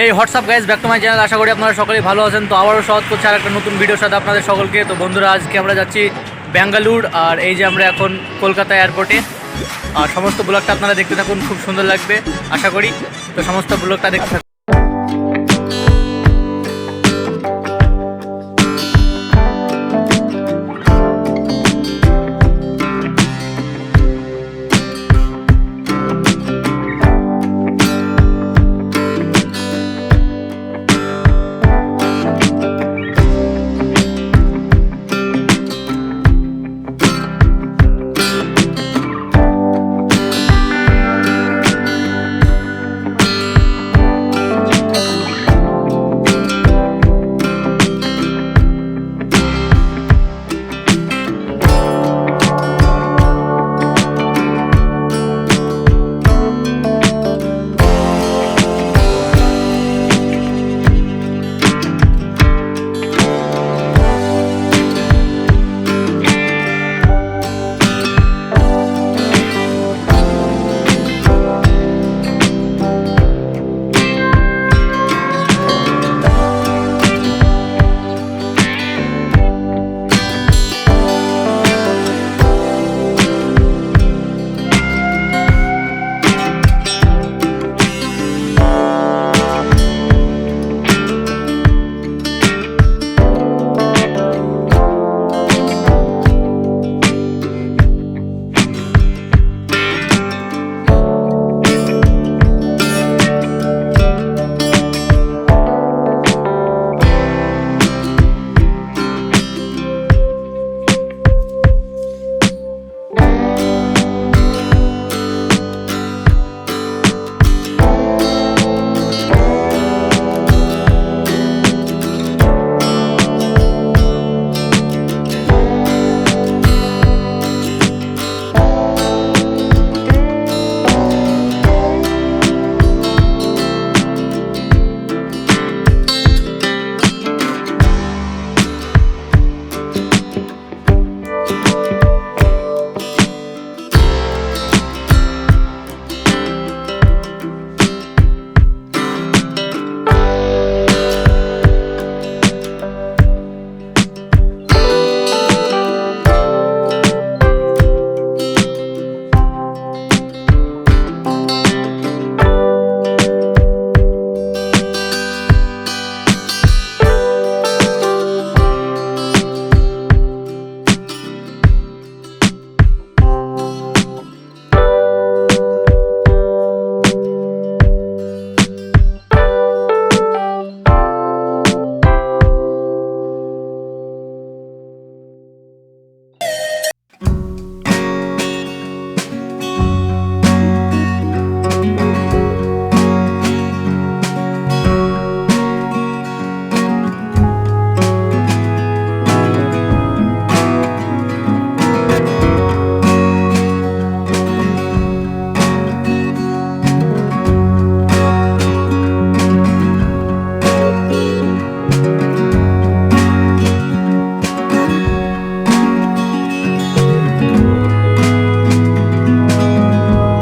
এই WhatsApp guys back to my channel আশা করি আপনারা সকলেই ভালো আছেন। তো আবারও সহজ করছে আর একটা নতুন ভিডিওর সাথে আপনাদের সকলকে। তো বন্ধুরা, আজকে আমরা যাচ্ছি ব্যাঙ্গালুর, আর এই যে আমরা এখন কলকাতা এয়ারপোর্টে আর সমস্ত ব্লগটা আপনারা দেখতে থাকুন, খুব সুন্দর লাগবে, আশা করি। তো সমস্ত ব্লগটা দেখতে থাকুন।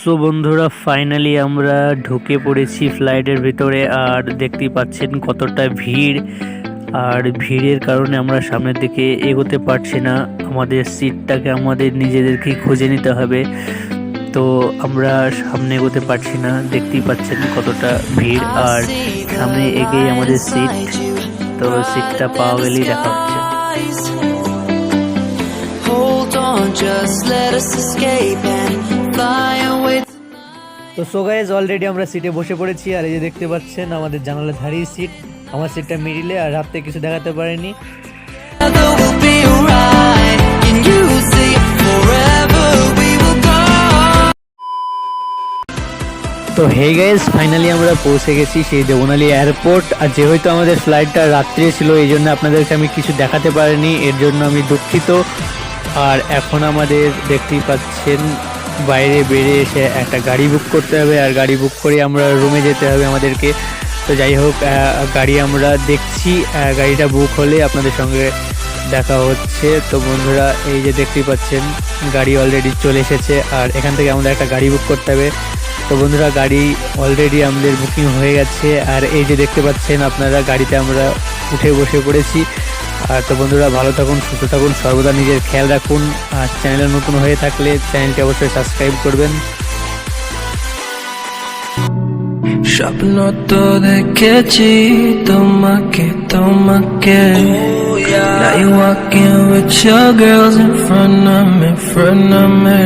সো বন্ধুরা ফাইনালি আমরা ঢুকে পড়েছি ফ্লাইটের ভিতরে আর দেখতেই পাচ্ছেন কতটা ভিড়। আর ভিড়ের কারণে আমরা সামনের দিকে এগোতে পারছি না। আমাদের সিটটাকে আমাদের নিজেদেরকেই খুঁজে নিতে হবে। তো আমরা সামনে এগোতে পারছি না, দেখতেই পাচ্ছেন কতটা ভিড়। আর সামনে এগিয়ে আমাদের সিট তো সিটটা পাওয়া গেলেই দেখা হচ্ছে। Just let us escape and fly. তো সো গাইজ অলরেডি আমরা সিটে বসে পড়েছি, আর এই যে দেখতে পাচ্ছেন আমাদের জানালার ধারেই সিট আমার সিটটা মিডিলে আর রাত্রে কিছু দেখাতে পারেনি? তো হে গাইজ ফাইনালি আমরা পৌঁছে গেছি সেই দেবনালি এয়ারপোর্ট আর যেহেতু আমাদের ফ্লাইটটা রাত্রে ছিল, এই জন্য আপনাদেরকে আমি কিছু দেখাতে পারিনি, এর জন্য আমি দুঃখিত আর এখন আমাদের দেখতেই পাচ্ছেন বাইরে বেরিয়ে এসে একটা গাড়ি বুক করতে হবে আর গাড়ি বুক করে আমরা রুমে যেতে হবে আমাদেরকে। তো যাই হোক গাড়ি আমরা দেখছি গাড়িটা বুক হলে আপনাদের সঙ্গে দেখা হচ্ছে। তো বন্ধুরা, এই যে দেখতেই পাচ্ছেন, গাড়ি অলরেডি চলে এসেছে আর এখান থেকে আমাদের একটা গাড়ি বুক করতে হবে। তো বন্ধুরা, গাড়ি অলরেডি আমাদের বুকিং হয়ে গেছে আর এই যে দেখতে পাচ্ছেন, আপনারা গাড়িতে আমরা উঠে বসে পড়েছি। আর তো বন্ধুরা ভালো থাকুন সুস্থ থাকুন সর্বদা নিজের খেয়াল রাখুন। আর চ্যানেলে নতুন হয়ে থাকলে চ্যানেলটি অবশ্যই সাবস্ক্রাইব করবেন। স্বপ্ন তো দেখেছি তোমাকে তোমাকে। Now you walking with your girls in front of me, front of me.